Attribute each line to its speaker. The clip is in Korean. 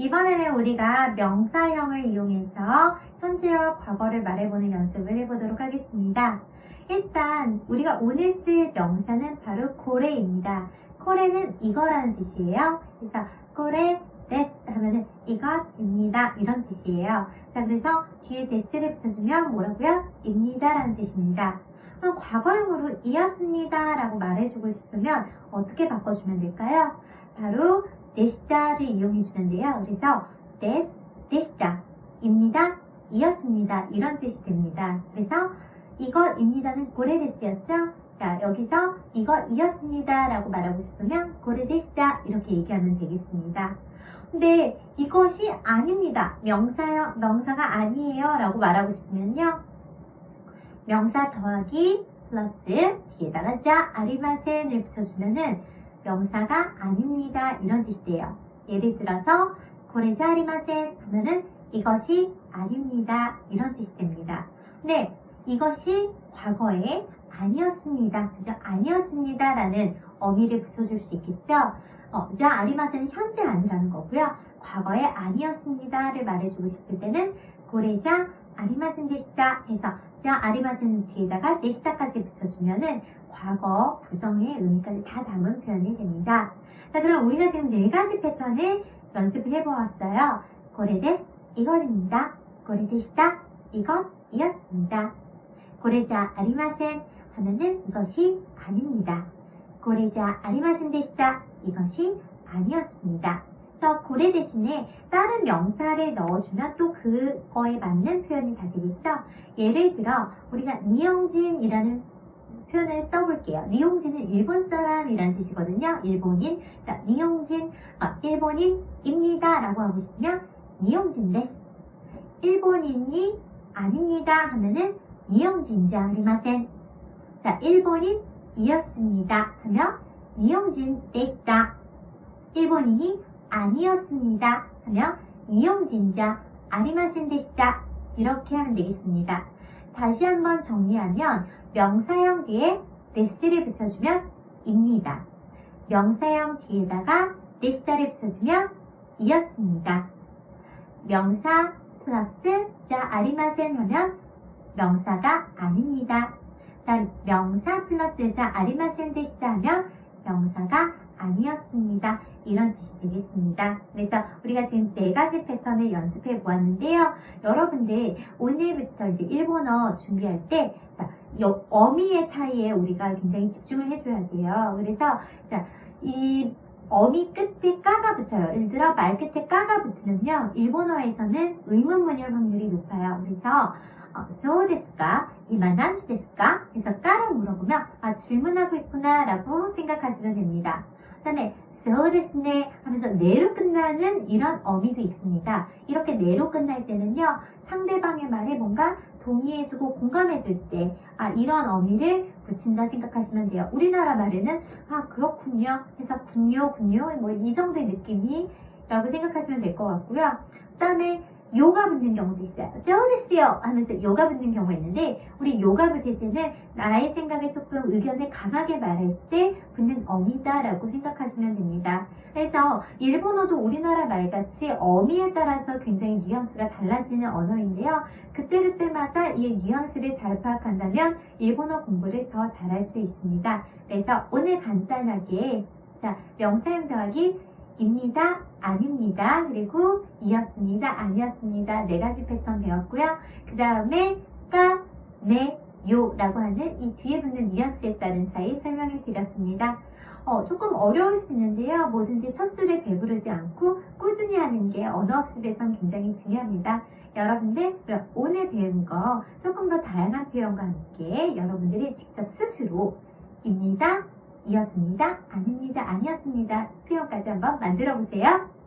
Speaker 1: 이번에는 우리가 명사형을 이용해서 현재와 과거를 말해보는 연습을 해보도록 하겠습니다. 일단 우리가 오늘 쓸 명사는 바로 고래입니다. 고래는 이거라는 뜻이에요. 그래서 고래 데스 하면은 이것입니다. 이런 뜻이에요. 자, 그래서 뒤에 데스를 붙여주면 뭐라고요? 입니다. 라는 뜻입니다. 그럼 과거형으로 이었습니다. 라고 말해주고 싶으면 어떻게 바꿔주면 될까요? 바로 데시다를 이용해주면 돼요. 그래서 데스, 데시다, 입니다, 이었습니다. 이런 뜻이 됩니다. 그래서 이것입니다는 고래데스였죠? 자, 여기서 이것이었습니다. 라고 말하고 싶으면 고래데시다 이렇게 얘기하면 되겠습니다. 근데 이것이 아닙니다. 명사요, 명사가 아니에요. 라고 말하고 싶으면요. 명사 더하기 플러스 뒤에다가 자 아리마센을 붙여주면은 명사가 아닙니다. 이런 뜻이 돼요. 예를 들어서 고래자 아리마센 하면은 이것이 아닙니다. 이런 뜻이 됩니다. 근데 이것이 과거에 아니었습니다. 그죠? 아니었습니다. 라는 어미를 붙여줄 수 있겠죠? 어, 자 아리마센은 현재 아니라는 거고요. 과거에 아니었습니다를 말해주고 싶을 때는 고래자 아리마센 데시다 해서 자 아리마센 뒤에다가 데시다까지 붙여주면은 과거 부정의 의미까지 다 담은 표현이 됩니다. 자 그럼 우리가 지금 네 가지 패턴을 연습을 해보았어요. 고래데스 이것입니다. 고래데시다 이것이었습니다. 고래자 아리마센 하면은 이것이 아닙니다. 고래자 아리마센 데시다 이것이 아니었습니다. 그래서 고래 대신에 다른 명사를 넣어주면 또 그거에 맞는 표현이 다 되겠죠. 예를 들어 우리가 니용진이라는 표현을 써볼게요. 니용진은 일본 사람이라는 뜻이거든요. 일본인. 자, 니용진, 어, 일본인입니다. 라고 하고 싶으면 니용진 데스. 일본인이 아닙니다. 하면은 니용진지 아리마센. 자, 일본인이었습니다. 하면 니용진 데스다. 일본인이 아니었습니다. 하면 니용진자 아리마센 데시다. 이렇게 하면 되겠습니다. 다시 한번 정리하면 명사형 뒤에 데스를 붙여주면 입니다. 명사형 뒤에다가 데시다를 붙여주면 이었습니다. 명사 플러스 자 아리마센 하면 명사가 아닙니다. 명사 플러스 자 아리마센 데시다 하면 명사가 아니었습니다. 이런 뜻이 되겠습니다. 그래서 우리가 지금 네 가지 패턴을 연습해 보았는데요. 여러분들 오늘부터 이제 일본어 준비할 때 자, 어미의 차이에 우리가 굉장히 집중을 해줘야 돼요. 그래서 자, 이 어미 끝에 까가 붙어요. 예를 들어 말 끝에 까가 붙으면요. 일본어에서는 의문문일 확률이 높아요. 그래서 어, 소데스까? 이만한지 데스까? 그래서 까를 물어보면 아 질문하고 있구나 라고 생각하시면 됩니다. 그 다음에 소데스네 하면서 네로 끝나는 이런 어미도 있습니다. 이렇게 네로 끝날 때는요. 상대방의 말에 뭔가 동의해주고 공감해줄 때, 아, 이런 어미를 붙인다 생각하시면 돼요. 우리나라 말에는, 아, 그렇군요. 해서 군요, 군요, 뭐, 이 정도의 느낌이라고 생각하시면 될 것 같고요. 그 다음에, 요가 붙는 경우도 있어요. 세워냈어요 하면서 요가 붙는 경우가 있는데 우리 요가 붙을 때는 나의 생각에 조금 의견을 강하게 말할 때 붙는 어미다 라고 생각하시면 됩니다. 그래서 일본어도 우리나라 말같이 어미에 따라서 굉장히 뉘앙스가 달라지는 언어인데요. 그때그때마다 이 뉘앙스를 잘 파악한다면 일본어 공부를 더 잘할 수 있습니다. 그래서 오늘 간단하게 자 명사형 더하기 입니다, 아닙니다, 그리고 이었습니다, 아니었습니다 네 가지 패턴 배웠고요. 그 다음에 까, 네, 요 라고 하는 이 뒤에 붙는 뉘앙스에 따른 차이 설명해 드렸습니다. 어, 조금 어려울 수 있는데요. 뭐든지 첫 술에 배부르지 않고 꾸준히 하는 게 언어학습에선 굉장히 중요합니다. 여러분들 오늘 배운 거 조금 더 다양한 표현과 함께 여러분들이 직접 스스로 입니다, 이었습니다. 아닙니다. 아니었습니다. 표현까지 한번 만들어 보세요.